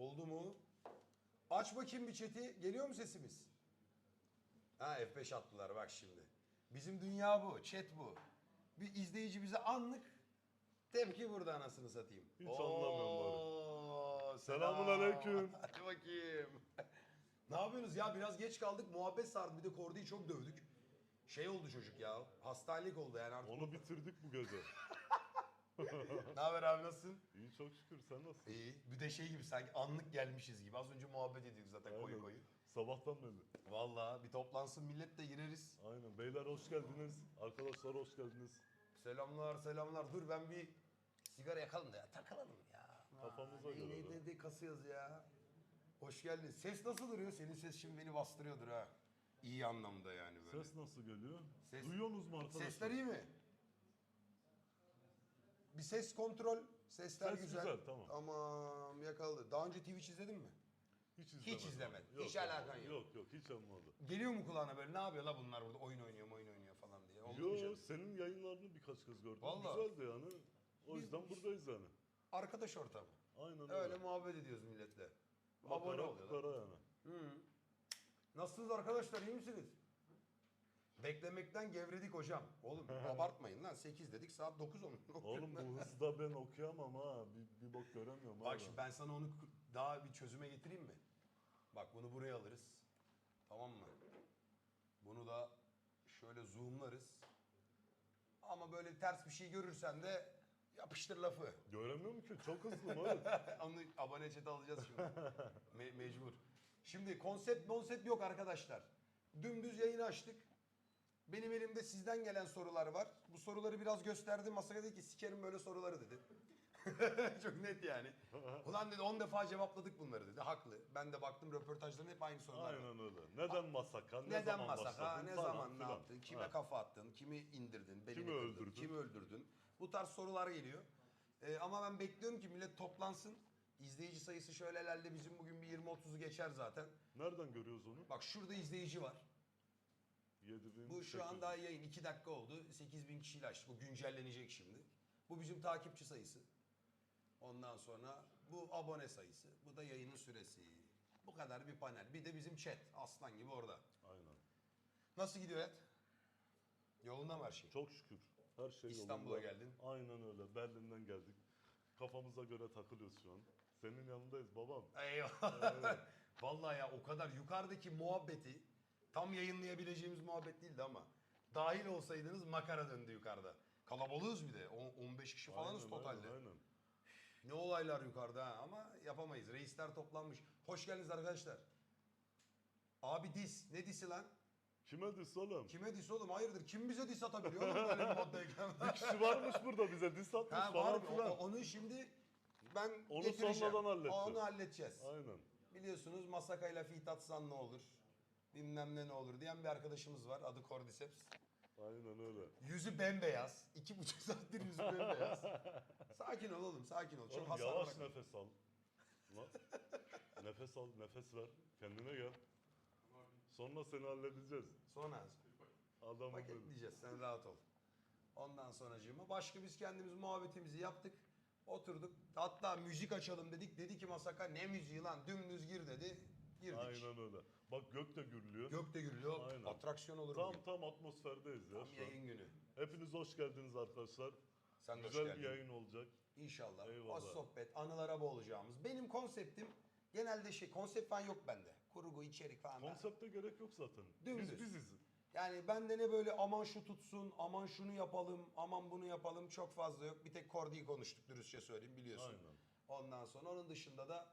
Oldu mu? Aç bakayım bir chat'i. Geliyor mu sesimiz? Ha F5 attılar bak şimdi. Bizim dünya bu. Chat bu. Bir izleyici bize anlık tepki burada anasını satayım. Hiç anlamıyorum Oo, Selamun selam. aleyküm. Hadi bakayım. ne yapıyorsunuz ya? Biraz geç kaldık. Muhabbet sardı. Bir de Kordi'yi çok dövdük. Şey oldu çocuk ya. Hastanelik oldu yani artık. Onu bitirdik bu gece. Ne haber abi nasılsın? İyi çok şükür sen nasılsın? İyi. Bir de şey gibi sanki anlık gelmişiz gibi. Az önce muhabbet ediyorduk zaten koyu Aynen. koyu. Sabahtan beri. Vallahi bir toplansın millet de gireriz. Aynen. Beyler hoş geldiniz. Arkadaşlar hoş geldiniz. Selamlar selamlar. Dur ben bir sigara yakalım da ya. Takılalım ya. Kafamıza Ne, göre ne, ne, ne kasıyoruz ya. Hoş geldin. Ses nasıl duruyor? Senin ses şimdi beni bastırıyordur ha. İyi anlamda yani böyle. Ses nasıl geliyor? Ses- Duyuyorsunuz mu arkadaşlar? Sesler iyi mi? Bir ses kontrol. Sesler Ses güzel. güzel, tamam. Tamam yakaladı. Daha önce Twitch izledin mi? Hiç izlemedim. izlemedin. Yok, Hiç alakan yok. Yok yok hiç olmadı. Geliyor mu kulağına böyle ne yapıyor la bunlar burada oyun oynuyor oyun oynuyor falan diye. Oldu mu Yo canım? senin yayınlarını birkaç kez gördüm. Vallahi. Güzeldi yani. O yüzden buradayız yani. Arkadaş ortamı. Aynen öyle. Öyle muhabbet ediyoruz milletle. Abone Makara oluyorlar. kukara yani. Nasılsınız arkadaşlar iyi misiniz? Beklemekten gevredik hocam. Oğlum abartmayın lan 8 dedik saat 9 olmuş. Oğlum bu hızda ben okuyamam ha. Bir, bir bok göremiyorum Bak abi. şimdi ben sana onu daha bir çözüme getireyim mi? Bak bunu buraya alırız. Tamam mı? Bunu da şöyle zoomlarız. Ama böyle ters bir şey görürsen de yapıştır lafı. Göremiyorum ki çok hızlı mı? oğlum? Onu abone chat alacağız şimdi. Me- mecbur. Şimdi konsept konsept yok arkadaşlar. Dümdüz yayını açtık. Benim elimde sizden gelen sorular var. Bu soruları biraz gösterdim. Masaya dedi ki sikerim böyle soruları dedi. Çok net yani. Ulan dedi 10 defa cevapladık bunları dedi. Haklı. Ben de baktım röportajların hep aynı sorular var. Aynen öyle. Neden Masaka? Ne Neden zaman masaka? başladın? Ne Falan zaman ne filan. yaptın? Kime Ha. kafa attın? Kimi indirdin? Belini Kimi kırdın, öldürdün? Kimi öldürdün? Bu tarz sorular geliyor. Ee, ama ben bekliyorum ki millet toplansın. İzleyici sayısı şöyle herhalde bizim bugün bir 20-30'u geçer zaten. Nereden görüyoruz onu? Bak şurada izleyici var. 7000. Bu şu an daha yayın 2 dakika oldu. 8000 kişiyle açtık. Bu güncellenecek şimdi. Bu bizim takipçi sayısı. Ondan sonra bu abone sayısı. Bu da yayının süresi. Bu kadar bir panel. Bir de bizim chat. Aslan gibi orada. Aynen. Nasıl gidiyor hayat? Yolunda mı her şey? Çok şükür. Her şey İstanbul'a yolunda. geldin. Aynen öyle. Berlin'den geldik. Kafamıza göre takılıyoruz şu an. Senin yanındayız babam. Eyvallah. Vallahi ya o kadar yukarıdaki muhabbeti tam yayınlayabileceğimiz muhabbet değildi ama dahil olsaydınız makara döndü yukarıda. Kalabalığız bir de. On- 15 kişi falanız Aynen, totalde. Aynen, aynen. Ne olaylar yukarıda ha ama yapamayız. Reisler toplanmış. Hoş geldiniz arkadaşlar. Abi dis. Ne disi lan? Kime diss oğlum? Kime dis oğlum? Hayırdır? Kim bize dis atabiliyor oğlum böyle bir moddayken? Kişi varmış burada bize diss atmış ha, var falan mı? filan. Onu şimdi ben Onu getireceğim. sonradan halledeceğiz. Onu halledeceğiz. Aynen. Biliyorsunuz masakayla fit atsan ne olur? Bilmem ne ne olur diyen bir arkadaşımız var. Adı Cordyceps. Aynen öyle. Yüzü bembeyaz. İki buçuk saattir yüzü bembeyaz. sakin ol oğlum sakin ol. Çok Oğlum hasar yavaş bırakma. nefes al. Lan. nefes al, nefes ver. Kendine gel. Sonra seni halledeceğiz. Sonra Adam paketleyeceğiz sen rahat ol. Ondan sonracığıma başka biz kendimiz muhabbetimizi yaptık. Oturduk. Hatta müzik açalım dedik. Dedi ki Masaka ne müziği lan dümdüz gir dedi. Girdik. Aynen öyle. Bak gök de gürlüyor. Gök de gürülüyor. Aynen. Atraksiyon olur Tam bugün. tam atmosferdeyiz ya Tam şu an. yayın günü. Hepiniz hoş geldiniz arkadaşlar. Sen de hoş Güzel geldin. bir yayın olacak. İnşallah. Eyvallah. Az sohbet, anılara boğulacağımız. Benim konseptim genelde şey, konsept falan yok bende. Kurgu, içerik falan. Konsepte gerek yok zaten. Dümdüz. Biz biziz. Yani bende ne böyle aman şu tutsun, aman şunu yapalım, aman bunu yapalım çok fazla yok. Bir tek Kordi'yi konuştuk dürüstçe söyleyeyim biliyorsun. Aynen. Ondan sonra onun dışında da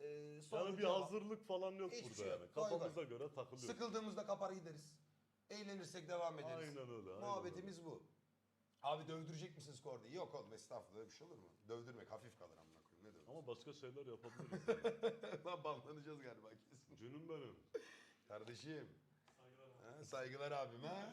e, soru Yani bir cevap. hazırlık falan yok Hiçbir burada şey yok. yani. Koy Kafamıza koy. göre takılıyoruz. Sıkıldığımızda kapar gideriz. Eğlenirsek devam ederiz. Aynen öyle, aynen Muhabbetimiz bu. Abi dövdürecek misiniz Kordi'yi? Yok oğlum estağfurullah öyle bir şey olur mu? Dövdürmek hafif kalır amına koyayım. Ne dövdürmek? Ama başka şeyler yapabiliriz. Lan banlanacağız galiba kesin. Cünüm benim. Kardeşim. Saygılar. Ha, saygılar abime.